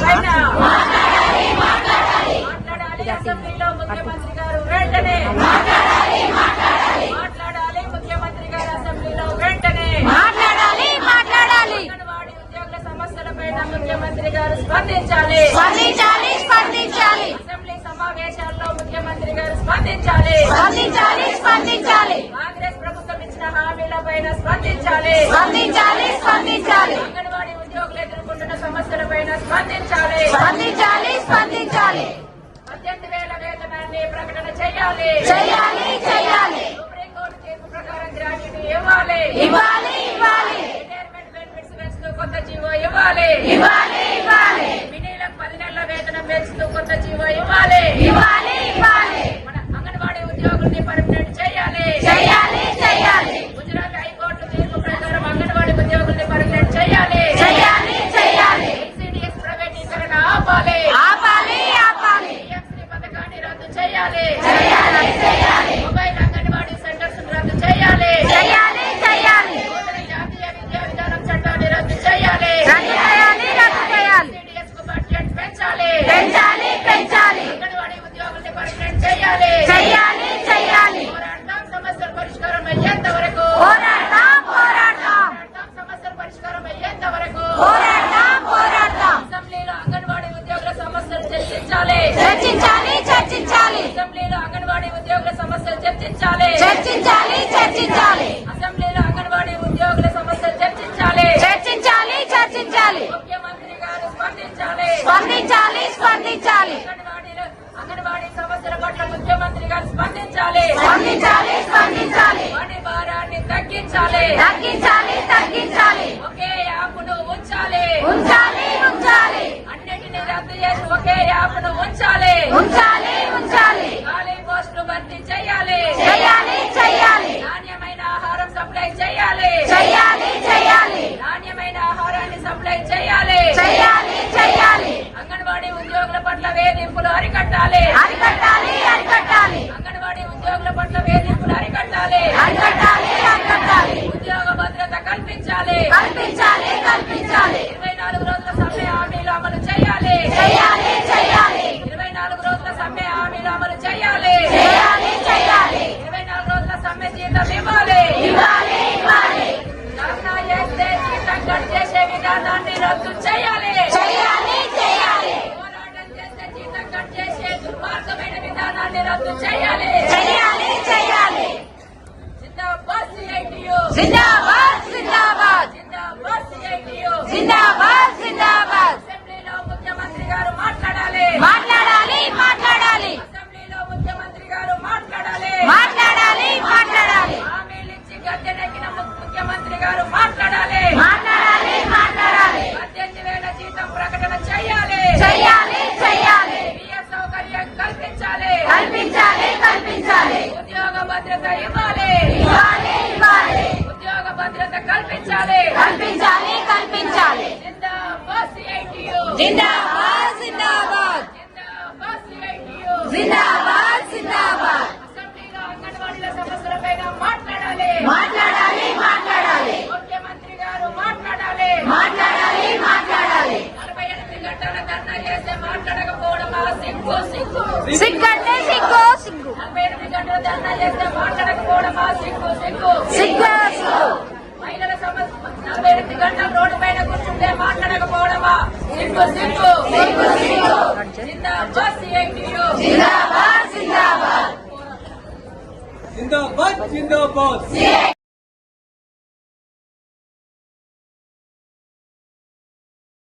పైన మాట్లాడాలి అసెంబ్లీలో ముఖ్యమంత్రి గారు వెంటనే మాట్లాడాలి ముఖ్యమంత్రి గారు అసెంబ్లీలో వెంటనే మాట్లాడాలి మాట్లాడాలి. అంగన్వాడీ ఉద్యోగుల సమస్యలపైన ముఖ్యమంత్రి గారు స్పందించాలి. స్పందించాలి స్పందించాలి. అసెంబ్లీ సమావేశాల్లో ముఖ్యమంత్రి గారు స్పందించాలి. స్పందించాలి స్పందించాలి. కాంగ్రెస్ ప్రభుత్వం ఇచ్చిన హామీలపైన స్పందించాలి. స్పందించాలి స్పందించాలి అంగన్వాడీ ఉద్యోగులు ఎదుర్కొంటున్న సమస్యలపైన స్పందించాలి స్పందించాలి. స్పందించాలి పద్దెనిమిది వేల వేతనాన్ని ప్రకటన చేయాలి. చెయ్యాలి చెయ్యాలి సుప్రీంకోర్టు తీర్పు ప్రకారం గ్రాడ్యుటీ ఇవ్వాలి. ఇవ్వాలి ఇవ్వాలి. రిటైర్మెంట్ బెనిఫిట్స్ పెంచుతూ కొత్త జీవో ఇవ్వాలి ఇవ్వాలి. ఇవ్వాలి. చేయాలి చెయ్యాలి చెయ్యాలి మొబైల్ అంగన్వాడీ సెంటర్స్ రద్దు చేయాలి చెయ్యాలి చెయ్యాలి నూతన జాతీయ విద్యా విధానం చట్టాన్ని రద్దు చేయాలి రద్దు చేయాలి రద్దు చేయాలి ఎన్సీడీఎస్కు బడ్జెట్ పెంచాలి పెంచాలి పెంచాలి అంగన్వాడీ ఉద్యోగుల్ని పర్మనెంట్ చేయాలి చెయ్యాలి చెయ్యాలి పోరాడతాం సమస్యల పరిష్కారం అయ్యేంత వరకు పోరాడతాం పోరాడతాం పోరాడతాం సమస్యల పరిష్కారం అయ్యేంత వరకు పోరాడతాం పోరాడతాం అసెంబ్లీలో అంగన్వాడీ ఉద్యోగుల సమస్యలు చర్చించాలి చర్చించాలి చర్చించాలి అసెంబ్లీలో అంగన్వాడీ ఉద్యోగుల సమస్యలు చర్చించాలి. చర్చించాలి చర్చించాలి. అసెంబ్లీలో అంగన్వాడీ ఉద్యోగుల సమస్యలు చర్చించాలి. చర్చించాలి చర్చించాలి. ముఖ్యమంత్రి గారు స్పందించాలి. స్పందించాలి స్పందించాలి. అంగన్వాడీ సమస్యల పట్ల ముఖ్యమంత్రి గారు స్పందించాలి. స్పందించాలి స్పందించాలి. పని భారాన్ని తగ్గించాలి. తగ్గించాలి తగ్గించాలి. ఒకే యాప్ను ఉంచాలి. ఉంచాలి ఉంచాలి. అన్నిటిని రద్దు చేసి ఒకే యాప్ను ఉంచాలి. ఉంచాలి. రద్దు చేయాలి. చెయ్యాలి చెయ్యాలి పోరాటం చేస్తే జీతం కట్ చేసే దుర్మార్గమైన విధానాన్ని రద్దు చేయాలి చెయ్యాలి చెయ్యాలి జిందాబాద్ సిఐటియు జిందాబాద్ జిందాబాద్ జిందాబాద్ సిఐటియు జిందాబాద్ జిందాబాద్ అసెంబ్లీలో ముఖ్యమంత్రి గారు మాట్లాడాలి మాట్లాడాలి మాట్లాడాలి అసెంబ్లీలో ముఖ్యమంత్రి గారు మాట్లాడాలి మాట్లాడాలి మాట్లాడాలి హామీలిచ్చి గద్దెనెక్కిన ము- ముఖ్యమంత్రి గారు మాట్లాడాలి మాట్లాడాలి మాట్లాడాలి పద్దెనిమిది వేల జీతం ప్రకటన చేయాలి చెయ్యాలి చెయ్యాలి పిఎఫ్ సౌకర్యం కల్పించాలి కల్పించాలి కల్పించాలి ఉద్యోగ భద్రత ఇవ్వాలి ఇవ్వాలి ఇవ్వాలి ఉద్యోగ భద్రత కల్పించాలి కల్పించాలి కల్పించాలి జిందాబాద్ సిఐటియు జిందాబాద్ జిందాబాద్. జిందాబాద్ జిందాబాద్. మాట్లాడాలి. మాట్లాడాలి మాట్లాడాలి. ముఖ్యమంత్రి గారు మాట్లాడాలి. మాట్లాడాలి మాట్లాడాలి. నలభై ఎనిమిది గంటల ధర్నా చేస్తే మాట్లాడకపోవడమా సిగ్గు సిగ్గు. సిగ్గంటే సిగ్గు సిగ్గు నలభై ఎనిమిది గంటల ధర్నా చేస్తే మాట్లాడకపోవడమా సిగ్గు సిగ్గు సిగ్గు సిగ్గు మహిళల సమస్య నలభై ఎనిమిది గంటల రోడ్డు పైన కూర్చుంటే మాట్లాడకపోవడమా సిగ్గు సిగ్గు సిగ్గు సిగ్గు జిందాబాద్ సిఐటియు జిందాబాద్